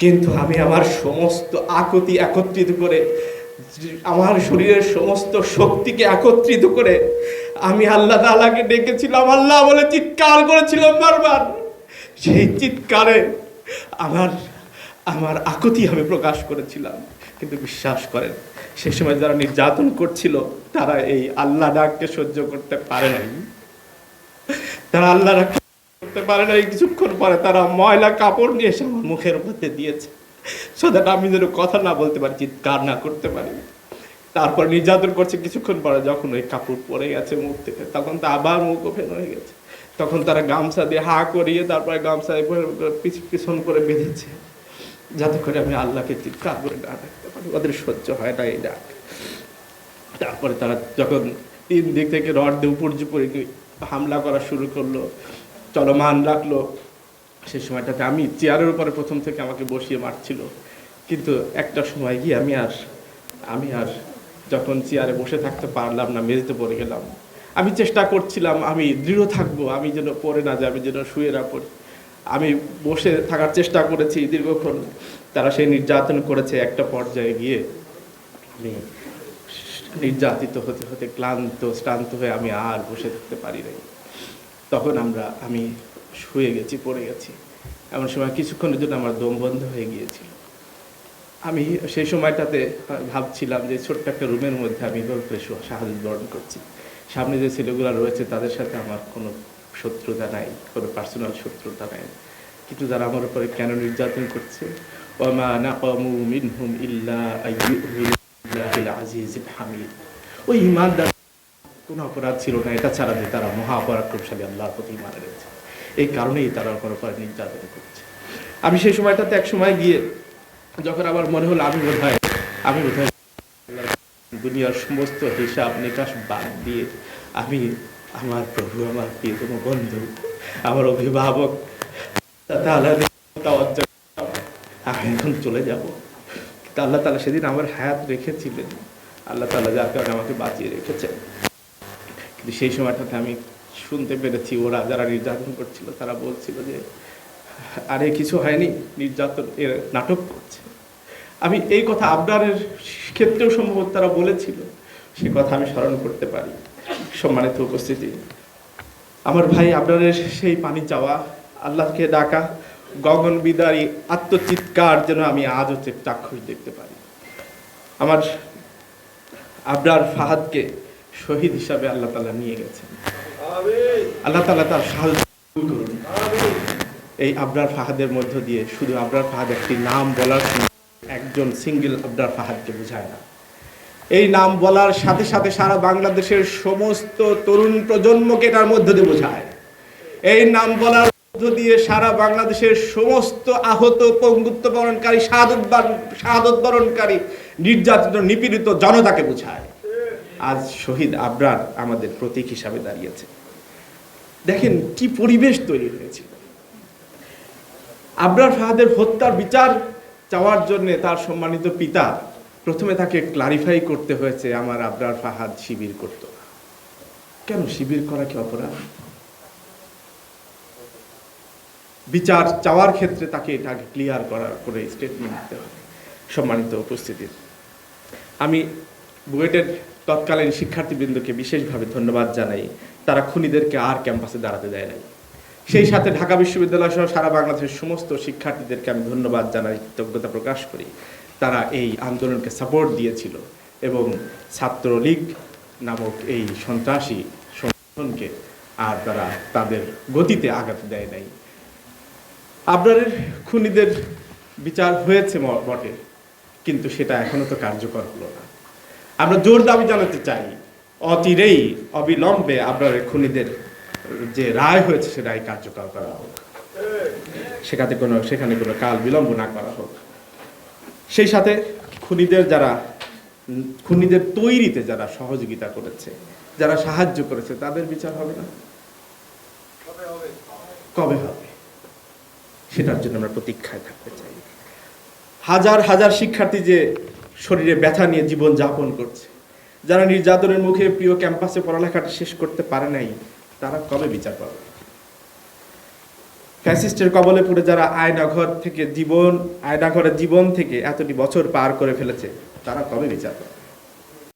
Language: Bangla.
কিন্তু আমি আমার সমস্ত আকতি একত্রিত করে, আমার শরীরের সমস্ত শক্তিকে একত্রিত করে আমি আল্লাহ তাআলাকে ডেকেছিলাম। আল্লাহ বলে, চিৎকার করেছিলাম বারবার। সেই চিৎকারে আমার আমার আকুতি আমি প্রকাশ করেছিলাম। কিন্তু বিশ্বাস করেন সেই সময় যারা নির্যাতন করছিল, তারা এই আল্লাহ ডাককে সহ্য করতে পারে নাই। তারা আল্লাহ ডাককে করতে পারে নাই, কিছুক্ষণ পরে তারা ময়লা কাপড় নিয়ে এসে আমার মুখের মধ্যে দিয়েছে। সো আমি যেন কথা না বলতে পারি, চিৎকার না করতে পারি। তারপর নির্যাতন করছে কিছুক্ষণ পরে, যখন ওই কাপড় পরে গেছে মুখ থেকে, তখন তো আবার মুখ ওপেন হয়ে গেছে। তখন তারা গামছা দিয়ে হা করিয়ে তারপরে গামছা পিছন করে বেঁধেছে, যাতে করে আমি আল্লাহকে চিৎকার করে না ডাকতে পারি। ওদের সহ্য হয় না এই ডাক। তারপরে তারা যখন তিন দিক থেকে রড দিয়ে উপর উপরে হামলা করা শুরু করল চলমান রাখল। সে সময়টাতে আমি চেয়ারের উপরে প্রথম থেকে আমাকে বসিয়ে মারছিল। কিন্তু একটা সময় গিয়ে আমি আর আমি আর যখন চেয়ারে বসে থাকতে পারলাম না, মেঝেতে পড়ে গেলাম। আমি চেষ্টা করছিলাম, আমি দৃঢ় থাকব, আমি যেন পড়ে না আমি যেন শুয়ে না পড়ি। আমি বসে থাকার চেষ্টা করেছি দীর্ঘক্ষণ। তারা সেই নির্যাতন করেছে একটা পর্যায়ে গিয়ে। আমি নির্যাতিত হতে হতে ক্লান্ত, শ্রান্ত হয়ে আমি আর বসে থাকতে পারি নাই। তখন আমরা, আমি শুয়ে গেছি, পড়ে গেছি। এমন সময় কিছুক্ষণের জন্য আমার দম বন্ধ হয়ে গিয়েছিল। আমি সেই সময়টাতে ভাবছিলাম যে ছোট্ট একটা রুমের মধ্যে আমি গল্পে সাহায্য বরণ করছি। সামনে যে ছেলেগুলো রয়েছে, তাদের সাথে আমার কোনো শত্রুতা নাই, কোনো পার্সোনাল শত্রুতা নাই। কিন্তু যারা আমার উপরে কেন নির্যাতন করছে? ওই ইমানদার কোনো অপরাধ ছিল না, এটা ছাড়া যে তারা মহা পরাক্রমশালী আল্লাহর প্রতি ইমান রয়েছে এই কারণেই তারা ওপর উপরে নির্যাতন করছে। আমি সেই সময়টাতে এক সময় গিয়ে যখন আমার মনে হলো আমি বোধ হয় আমি বোধ হয় দুনিয়ার সমস্ত হিসাব নিকাশ বাদ দিয়ে আমি আমার প্রভু, আমার প্রিয়তম বন্ধু, আমার অভিভাবক আমি এখন চলে যাব। তা আল্লাহ তালা সেদিন আমার হায়াত রেখেছিলেন। আল্লাহ তালা যার কারণে আমাকে বাঁচিয়ে রেখেছেন। কিন্তু সেই সময়টাতে আমি শুনতে পেরেছি, ওরা যারা নির্যাতন করছিল, তারা বলছিল যে, আরে, কিছু হয়নি, নির্যাতন, এর নাটক করছে। আমি এই কথা আবদারের ক্ষেত্রেও সম্ভবত তারা বলেছিল। সে কথা আমি স্মরণ করতে পারি। সম্মানিত উপস্থিতি, আমার ভাই আবদারের সেই পানি চাওয়া, আল্লাহকে ডাকা, গগন বিদারী, আত্মচিৎকার যেন আমি আজও চাক্ষুষ দেখতে পারি। আমার আবরার ফাহাদকে শহীদ হিসাবে আল্লাহ তালা নিয়ে গেছেন। আল্লাহ তালা তার সাহায্য করুন। এই আবরার ফাহাদের মধ্য দিয়ে শুধু আবরার ফাহাদ একটি নাম বলার একজন সিঙ্গেল আবরার ফাহাদকে বোঝায় না। এই নাম বলার সাথে সাথে সারা বাংলাদেশের সমস্ত তরুণ প্রজন্মকে এটার মধ্য দিয়ে বোঝায়। এই নাম বলার মধ্য দিয়ে সারা বাংলাদেশের সমস্ত আহত পঙ্গুত্ব বরণকারী শাহাদত বরণ- শাহাদত বরণকারী নির্যাতিত নিপীড়িত জনতাকে বোঝায়। আজ শহীদ আবরার আমাদের প্রতীক হিসাবে দাঁড়িয়েছে। দেখেন কি পরিবেশ তৈরি হয়েছিল আবরার ফাহাদের হত্যার বিচার চাওয়ার জন্য তার সম্মানিত পিতা প্রথমে তাকে ক্লারিফাই করতে হয়েছে, আমার আবরার ফাহাদ শিবির করত কেন শিবির করা কি অপরাধ? বিচার চাওয়ার ক্ষেত্রে তাকে এটাকে ক্লিয়ার করার করে স্টেটমেন্ট দিতে হবে। সম্মানিত উপস্থিতির, আমি বুয়েটের তৎকালীন শিক্ষার্থীবৃন্দকে বিশেষভাবে ধন্যবাদ জানাই। তারা খুনিদেরকে আর ক্যাম্পাসে দাঁড়াতে দেয় নাই। সেই সাথে ঢাকা বিশ্ববিদ্যালয় সহ সারা বাংলাদেশের সমস্ত শিক্ষার্থীদেরকে আমি ধন্যবাদ জানাই, কৃতজ্ঞতা প্রকাশ করি। তারা এই আন্দোলনকে সাপোর্ট দিয়েছিল এবং ছাত্রলীগ নামক এই সন্ত্রাসী সংগঠনকে আর তারা তাদের গতিতে আঘাত দেয় নাই। আবরারের খুনিদের বিচার হয়েছে বটে, কিন্তু সেটা এখনও তো কার্যকর হলো না। আমরা জোর দাবি জানাতে চাই। অচিরেই, অবিলম্বে আপনার খুনিদের যে রায় হয়েছে, সে রায় কার্যকর করা হোক। সেখানে কোনো সেখানে কোনো কাল বিলম্ব না করা হোক। সেই সাথে খুনিদের যারা, খুনিদের তৈরিতে যারা সহযোগিতা করেছে, যারা সাহায্য করেছে, তাদের বিচার হবে না? কবে হবে? সেটার জন্য আমরা প্রতীক্ষায় থাকতে চাই। হাজার হাজার শিক্ষার্থী যে শরীরে ব্যথা নিয়ে জীবন যাপন করছে। যারা নির্যাতনের মুখে প্রিয় ক্যাম্পাসে পড়ালেখাটা শেষ করতে পারে নাই, তারা কবে বিচার পাবে? ফ্যাসিস্টের কবলে পড়ে যারা আয়নাঘর থেকে জীবন, আয়নাঘরের জীবন থেকে এতটি বছর পার করে ফেলেছে, তারা কবে বিচার পাবে?